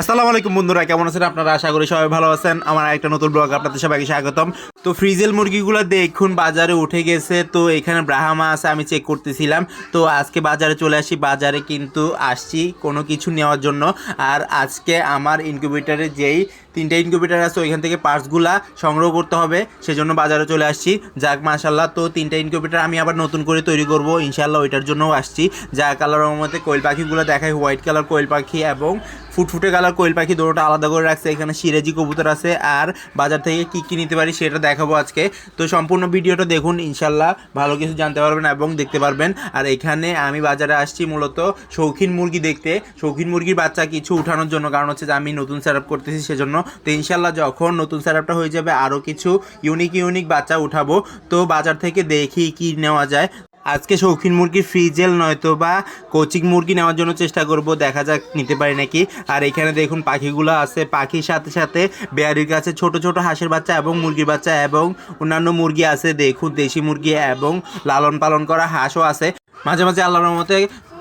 আসসালামু আলাইকুম বন্ধুরা, কেমন আছেন আপনারা? আশা করি সবাই ভালো আছেন। আমার একটা নতুন ব্লগ আপনাদের সবাইকে স্বাগতম। তো ফ্রিজেল মুরগিগুলো দেখুন, বাজারে উঠে গেছে। তো এখানে ব্রাহামা আছে, আমি চেক করতেছিলাম। তো আজকে বাজারে চলে আসি। বাজারে কিন্তু আসছি কোনো কিছু নেওয়ার জন্য। আর আজকে আমার ইনকিউবেটারে যেই তিনটা ইনকিউবেটার আছে, ওইখান থেকে পার্টসগুলা সংগ্রহ করতে হবে। সেজন্য বাজারে চলে আসছি। যাক মাশাল্লাহ তো তিনটা ইনকিউবেটার আমি আবার নতুন করে তৈরি করব। ইনশাল্লাহ ওইটার জন্যও আসছি। যা কালার মধ্যে কোয়েল পাখিগুলো দেখায় হোয়াইট কালার কোয়েল পাখি এবং ফুটফুটে কালার কোয়েল পাখি দুটোটা আলাদা করে রাখছে। এখানে সিরাজি কবুতর আছে আর বাজার থেকে কী কী নিতে পারি সেটা দেখাবো আজকে। তো সম্পূর্ণ ভিডিওটা দেখুন, ইনশাল্লাহ ভালো কিছু জানতে পারবেন এবং দেখতে পারবেন। আর এখানে আমি বাজারে আসছি মূলত শৌখিন মুরগি দেখতে। শৌখিন মুরগির বাচ্চা কিছু উঠানোর জন্য, কারণ হচ্ছে যে আমি নতুন সেট আপ করতেছি সেজন্য। তো ইনশাল্লাহ যখন নতুন সেট আপটা হয়ে যাবে আরও কিছু ইউনিক ইউনিক বাচ্চা উঠাবো। তো বাজার থেকে দেখি কি নেওয়া যায়। আজকে শৌখিন মুরগির ফ্রিজেল নয়তো বা কোচিং মুরগি নেওয়ার জন্য চেষ্টা করব, দেখা যাক নিতে পারি নাকি। আর এখানে দেখুন পাখিগুলো আছে, পাখির সাথে সাথে বেয়ারির কাছে ছোট ছোট হাঁসের বাচ্চা এবং মুরগির বাচ্চা এবং অন্যান্য মুরগি আছে, দেখুন দেশি মুরগি এবং লালন পালন করা হাঁসও আছে। মাঝে মাঝে আল্লাহর মতে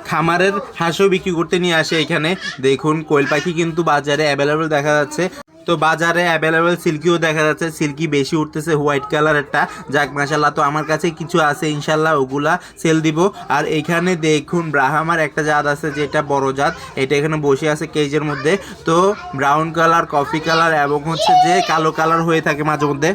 খামারের হাঁসও বিক্রি করতে নিয়ে আসে এখানে। দেখুন, কোয়েল পাখি কিন্তু বাজারে অ্যাভেলেবেল দেখা যাচ্ছে। তো বাজারে অ্যাভেলেবেল সিল্কিও দেখা যাচ্ছে। সিল্কি বেশি উঠতেছে হোয়াইট কালারেরটা। যাক মাসাল্লাহ তো আমার কাছে কিছু আছে ইনশাল্লাহ ওগুলা সেল দিব। আর এখানে দেখুন, ব্রাহামার একটা জাত আছে যেটা বড় জাত। এটা এখানে বসে আছে কেজের মধ্যে। তো ব্রাউন কালার কফি কালার এবং হচ্ছে যে কালো কালার হয়ে থাকে মাঝে মধ্যে।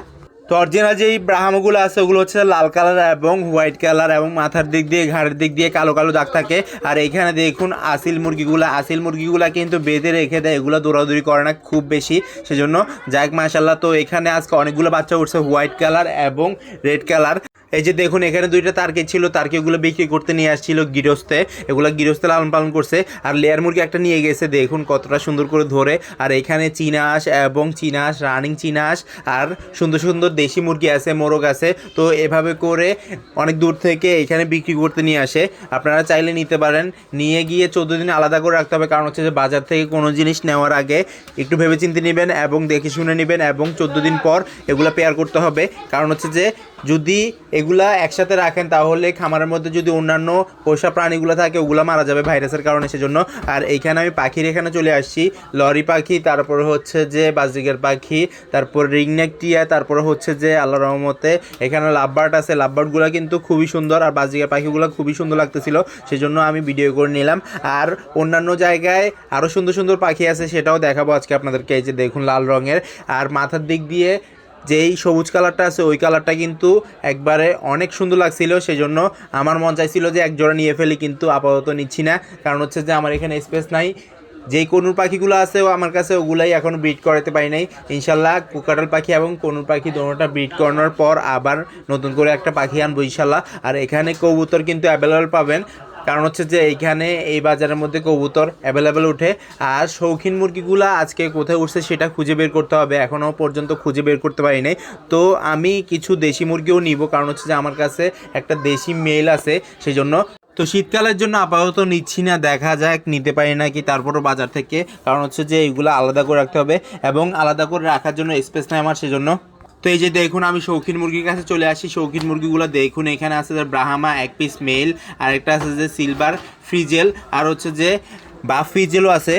তো অরিজিনাল যেই ব্রাহ্মগুলো আছে, ওগুলো হচ্ছে লাল কালার এবং হোয়াইট কালার এবং মাথার দিক দিয়ে, ঘাড়ের দিক দিয়ে কালো কালো দাগ থাকে। আর এইখানে দেখুন আসিল মুরগিগুলো আসিল মুরগিগুলো কিন্তু বেঁধে রেখে দেয়, এগুলো দৌড়াদৌড়ি করে না খুব বেশি। সেজন্য যাক মাসাল্লাহ তো এখানে আজকে অনেকগুলো বাচ্চা উঠছে হোয়াইট কালার এবং রেড কালার। এই যে দেখুন, এখানে দুইটা তারকে ছিল, তারকে ওগুলো বিক্রি করতে নিয়ে আসছিল গৃহস্থে। এগুলো গৃহস্থে লালন পালন করছে। আর লেয়ার মুরগি একটা নিয়ে গেছে, দেখুন কতটা সুন্দর করে ধরে। আর এখানে চীনা হাঁস এবং চীনা হাঁস রানিং চীনা হাঁস আর সুন্দর সুন্দর দেশি মুরগি আছে, মোরগ আছে। তো এভাবে করে অনেক দূর থেকে এখানে বিক্রি করতে নিয়ে আসে। আপনারা চাইলে নিতে পারেন। নিয়ে গিয়ে চোদ্দ দিন আলাদা করে রাখতে হবে, কারণ হচ্ছে যে বাজার থেকে কোনো জিনিস নেওয়ার আগে একটু ভেবেচিন্তে নেবেন এবং দেখে শুনে নেবেন এবং চোদ্দ দিন পর এগুলো পেয়ার করতে হবে। কারণ হচ্ছে যে যদি এগুলা একসাথে রাখেন, তাহলে খামারের মধ্যে যদি অন্যান্য পোষা প্রাণীগুলো থাকে, ওগুলো মারা যাবে ভাইরাসের কারণে সেজন্য। আর এইখানে আমি পাখির এখানে চলে আসছি, লরি পাখি, তারপরে হচ্ছে যে বাজিকার পাখি, তারপর রিংনেক টিয়া, তারপরে হচ্ছে যে আল্লাহ রহমতে এখানে লাভবার্ড আছে। লাভবার্ডগুলো কিন্তু খুবই সুন্দর আর বাজিকার পাখিগুলো খুবই সুন্দর লাগতেছিল, সেজন্য আমি ভিডিও করে নিলাম। আর অন্যান্য জায়গায় আরও সুন্দর সুন্দর পাখি আছে, সেটাও দেখাবো আজকে আপনাদেরকে, এই যে দেখুন লাল রঙের। আর মাথার দিক দিয়ে যেই সবুজ কালারটা আছে, ওই কালারটা কিন্তু একবারে অনেক সুন্দর লাগছিল। সেই জন্য আমার মন চাইছিল যে এক জোড়া নিয়ে ফেলি, কিন্তু আপাতত নিচ্ছি না। কারণ হচ্ছে যে আমার এখানে স্পেস নাই। যেই কনুর পাখিগুলো আছে আমার কাছে ওগুলাই এখন ব্রিড করাতে পারি নাই। ইনশাল্লাহ কুকাটাল পাখি এবং কনুর পাখি দোনোটা ব্রিড করানোর পর আবার নতুন করে একটা পাখি আনব ইনশাল্লাহ। আর এখানে কবুতর কিন্তু অ্যাভেলেবেল পাবেন। কারণ হচ্ছে যে এইখানে এই বাজারের মধ্যে কবুতর অ্যাভেলেবেল উঠে আর শৌখিন মুরগিগুলো আজকে কোথায় উঠছে সেটা খুঁজে বের করতে হবে। এখনও পর্যন্ত খুঁজে বের করতে পারি নাই। তো আমি কিছু দেশি মুরগিও নিব, কারণ হচ্ছে যে আমার কাছে একটা দেশি মেল আছে সেই জন্য তো শীতকালের জন্য আপাতত নিচ্ছি না, দেখা যাক, নিতে পারি না কি তারপরও বাজার থেকে। কারণ হচ্ছে যে এইগুলো আলাদা করে রাখতে হবে এবং আলাদা করে রাখার জন্য স্পেস নেই আমার, সেজন্য তো এই যে দেখুন, আমি শৌখিন মুরগির কাছে চলে আসি। শৌখিন মুরগিগুলো দেখুন, এখানে আছে যে ব্রাহামা, এক পিস মেল আর একটা আছে যে সিলভার ফ্রিজেল আর হচ্ছে যে বা ফ্রিজেলও আছে।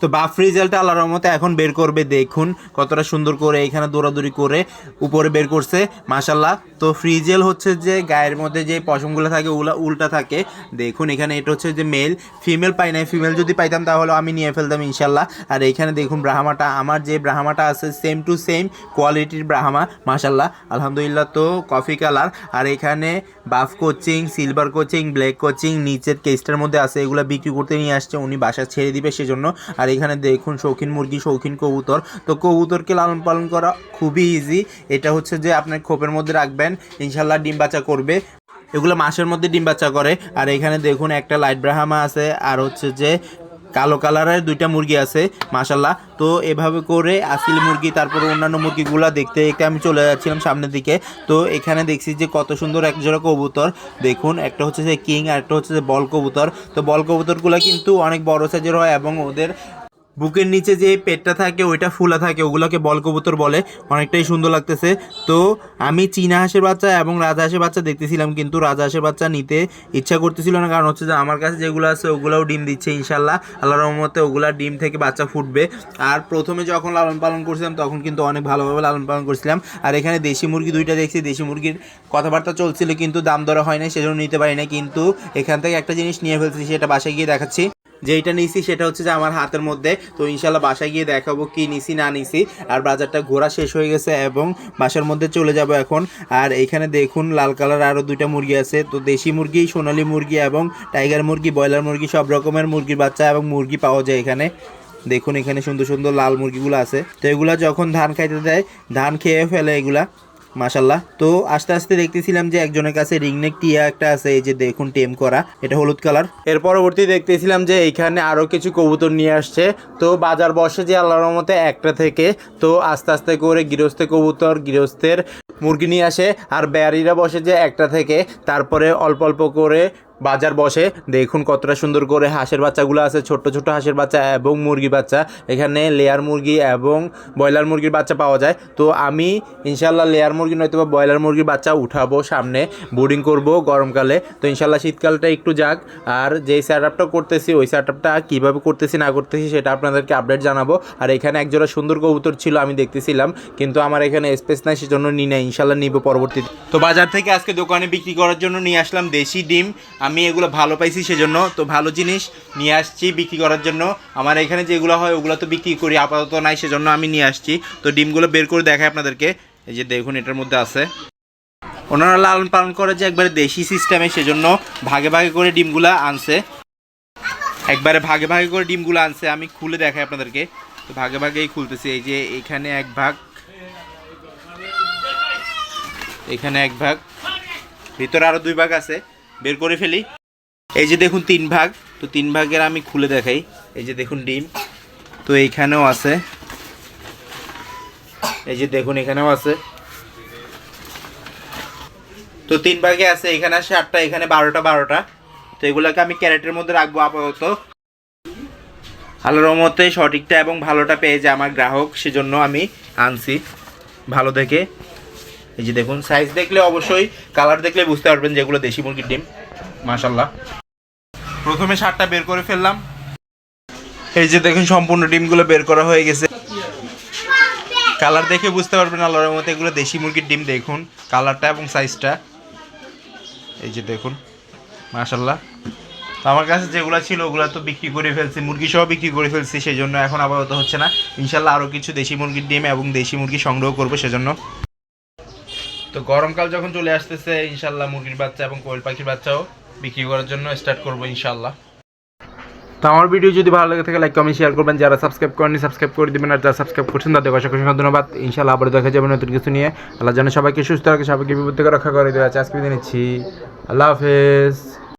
তো বাফ রিজাল্টটা আল্লাহর রহমতে এখন বের করবে, দেখুন কতটা সুন্দর করে এখানে দৌড়াদৌড়ি করে উপরে বের করছে মাশাল্লাহ তো ফ্রিজেল হচ্ছে যে গায়ের মধ্যে যে পশমগুলো থাকে, ওগুলো উল্টা থাকে। দেখুন এখানে এটা হচ্ছে যে মেল ফিমেল পাই নাই ফিমেল যদি পাইতাম তাহলে আমি নিয়ে ফেলতাম ইনশাল্লাহ আর এখানে দেখুন ব্রাহামাটা, আমার যে ব্রাহামাটা আছে সেম টু সেম কোয়ালিটির ব্রাহামা মাশাল্লাহ আলহামদুলিল্লাহ তো কফি কালার আর এখানে buff Cochin silver Cochin black Cochin নিচের কেসটার মধ্যে আছে, এগুলো বিক্রি করতে নিয়ে আসছে, উনি বাসা ছেড়ে দিবে সেজন্য। আর এখানে দেখুন শৌখিন মুরগি, শৌখিন কবুতর। তো কবুতরকে লালন পালন করা খুবই ইজি এটা হচ্ছে যে আপনার খোপের মধ্যে রাখবেন ইনশাল্লাহ ডিম বাচ্চা করবে। এগুলো মাসের মধ্যে ডিম বাচ্চা করে। আর এখানে দেখুন একটা লাইট ব্রাহামা আছে, আর হচ্ছে যে কালো কালারের দুইটা মুরগি আছে মাশাল্লাহ তো এভাবে করে আসিল মুরগি, তারপরে অন্যান্য মুরগিগুলো দেখতে দেখতে আমি চলে যাচ্ছিলাম সামনের দিকে। তো এখানে দেখছি যে কত সুন্দর এক জোড়া কবুতর। দেখুন, একটা হচ্ছে যে কিং আর একটা হচ্ছে যে বল কবুতর। তো বল কবুতরগুলো কিন্তু অনেক বড় সাইজের হয় এবং ওদের বুকের নিচে যে পেটটা থাকে, ওইটা ফুলা থাকে, ওগুলোকে বল কবুতর বলে। অনেকটাই সুন্দর লাগতেছে। তো আমি চীনা হাঁসের বাচ্চা এবং রাজা হাঁসের বাচ্চা দেখতেছিলাম, কিন্তু রাজা হাঁসের বাচ্চা নিতে ইচ্ছা করতেছিল না। কারণ হচ্ছে যে আমার কাছে যেগুলো আছে, ওগুলোও ডিম দিচ্ছে ইনশাল্লাহ আল্লাহ রহমতে ওগুলা ডিম থেকে বাচ্চা ফুটবে। আর প্রথমে যখন লালন পালন করছিলাম, তখন কিন্তু অনেক ভালোভাবে লালন পালন করছিলাম। আর এখানে দেশি মুরগি দুইটা দেখছি। দেশি মুরগির কথাবার্তা চলছিল, কিন্তু দাম দরা হয় না সেজন্য নিতে পারি না কিন্তু এখান থেকে একটা জিনিস নিয়ে ফেলছি, সেটা বাসায় গিয়ে দেখাচ্ছি। যেইটা নিছি সেটা হচ্ছে যে আমার হাতের মধ্যে। তো ইনশাল্লাহ বাসায় গিয়ে দেখাবো কি নিছি, না নিছি। আর বাজারটা ঘোরা শেষ হয়ে গেছে এবং বাসার মধ্যে চলে যাব এখন। আর এখানে দেখুন লাল কালার আরও দুইটা মুরগি আছে। তো দেশি মুরগি, সোনালী মুরগি এবং টাইগার মুরগি, ব্রয়লার মুরগি, সব রকমের মুরগির বাচ্চা এবং মুরগি পাওয়া যায় এখানে। দেখুন এখানে সুন্দর সুন্দর লাল মুরগিগুলো আছে। তো এগুলা যখন ধান খাইতে দেয়, ধান খেয়ে ফেলে এগুলা। মাশাল্লাহ তো আস্তে আস্তে দেখতেছিলাম যে একজনের কাছে রিংনেক টিয়া একটা আছে, এই যে দেখুন টেম করা, এটা হলুদ কালার। এর পরবর্তী দেখতেছিলাম যে এইখানে আরও কিছু কবুতর নিয়ে আসছে। তো বাজার বসে যে আল্লাহর মতে একটা থেকে, তো আস্তে আস্তে করে গৃহস্থ কবুতর, গৃহস্থের মুরগি নিয়ে আসে। আর ব্যারিরা বসে যে একটা থেকে, তারপরে অল্প অল্প করে বাজার বসে। দেখুন কতটা সুন্দর করে হাঁসের বাচ্চাগুলো আছে ছোট ছোট হাঁসের বাচ্চা এবং মুরগি বাচ্চা। এখানে লেয়ার মুরগি এবং ব্রয়লার মুরগির বাচ্চা পাওয়া যায়। তো আমি ইনশাল্লাহ লেয়ার মুরগি নয়তো বা ব্রয়লার মুরগির বাচ্চা উঠাবো সামনে। বোর্ডিং করব গরমকালে। তো ইনশাল্লাহ শীতকালটা একটু যাক। আর যেই সেট আপটা করতেছি, ওই সেট আপটা কীভাবে করতেছি, না করতেছি, সেটা আপনাদেরকে আপডেট জানাব। আর এখানে একজোড়া সুন্দর কবুতর ছিল, আমি দেখতেছিলাম। কিন্তু আমার এখানে স্পেস নাই, সেজন্য নিই না ইনশাল্লাহ নিব পরবর্তীতে। তো বাজার থেকে আজকে দোকানে বিক্রি করার জন্য নিয়ে আসলাম দেশি ডিম। আমি এগুলো ভালো পাইছি সেজন্য তো ভালো জিনিস নিয়ে আসছি বিক্রি করার জন্য। আমার এখানে যেগুলো হয় ওগুলো তো বিক্রি করি, আপাতত নাই সেজন্য আমি নিয়ে আসছি। তো ডিমগুলো বের করে দেখাই আপনাদেরকে। এই যে দেখুন এটার মধ্যে আছে। ওনারা লালন পালন করে যে একবারে দেশি সিস্টেমে সেজন্য ভাগে ভাগে করে ডিমগুলো আনছে। একবারে ভাগে ভাগে করে ডিমগুলো আনছে। আমি খুলে দেখাই আপনাদেরকে। তো ভাগে ভাগেই খুলতেছি। এই যে এখানে এক ভাগ। এখানে এক ভাগ। ভিতরে আরও দুই ভাগ আছে। বের করে ফেলি। এই যে দেখুন তিন ভাগ, তো তিন ভাগের আমি খুলে দেখাই। এই যে দেখুন ডিম, তো এইখানেও আছে। এই যে দেখুন এখানেও আছে। তো তিন ভাগে আছে, এখানে আছে আটটা, এখানে বারোটা বারোটা। তো এগুলোকে আমি ক্যারেটের মধ্যে রাখব আপাতত। আল্লাহর রহমতে সঠিকটা এবং ভালোটা পেয়ে যায় আমার গ্রাহক, সেজন্য আমি আনছি। ভালো দেখে। এই যে দেখুন সাইজ দেখলে অবশ্যই কালার দেখলে বুঝতে পারবেন যেগুলো দেশি মুরগির ডিম। মাশাল্লাহ প্রথমে সারটা বের করে ফেললাম। এই যে দেখুন, সম্পূর্ণ ডিমগুলো বের করা হয়ে গেছে। কালার দেখে বুঝতে পারবেন আল্লাহর মতো এগুলো দেশি মুরগির ডিম। দেখুন কালারটা এবং সাইজটা এই যে দেখুন মাশাল্লাহ আমার কাছে যেগুলো ছিল, ওগুলো তো বিক্রি করে ফেলছি মুরগি সহ বিক্রি করে ফেলছি সেই জন্য এখন আপাতত হচ্ছে না। ইনশাল্লাহ আরও কিছু দেশি মুরগির ডিম এবং দেশি মুরগি সংগ্রহ করব, সেজন্য। তো গরমকাল যখন চলে আসতেছে, ইনশাল্লাহ মুরগির বাচ্চা এবং কোয়েল পাখির বাচ্চাও বিক্রি করার জন্য স্টার্ট করব ইনশাল্লাহ। তো আমার ভিডিও যদি ভালো লাগে থাকে লাইক কমেন্ট শেয়ার করবেন। যারা সাবস্ক্রাইব করেনি সাবস্ক্রাইব করে দেবেন। আর যারা সাবস্ক্রাইব করছেন তাদের অসংখ্য অসংখ্য ধন্যবাদ। ইনশাল্লাহ আবার দেখা যাবে নতুন কিছু নিয়ে। আল্লাহ যেন সবাইকে সুস্থ রাখে, সবাইকে বিপদ থেকে রক্ষা করে দেওয়া আজকে বিদায় নিচ্ছি। আল্লাহ হাফেজ।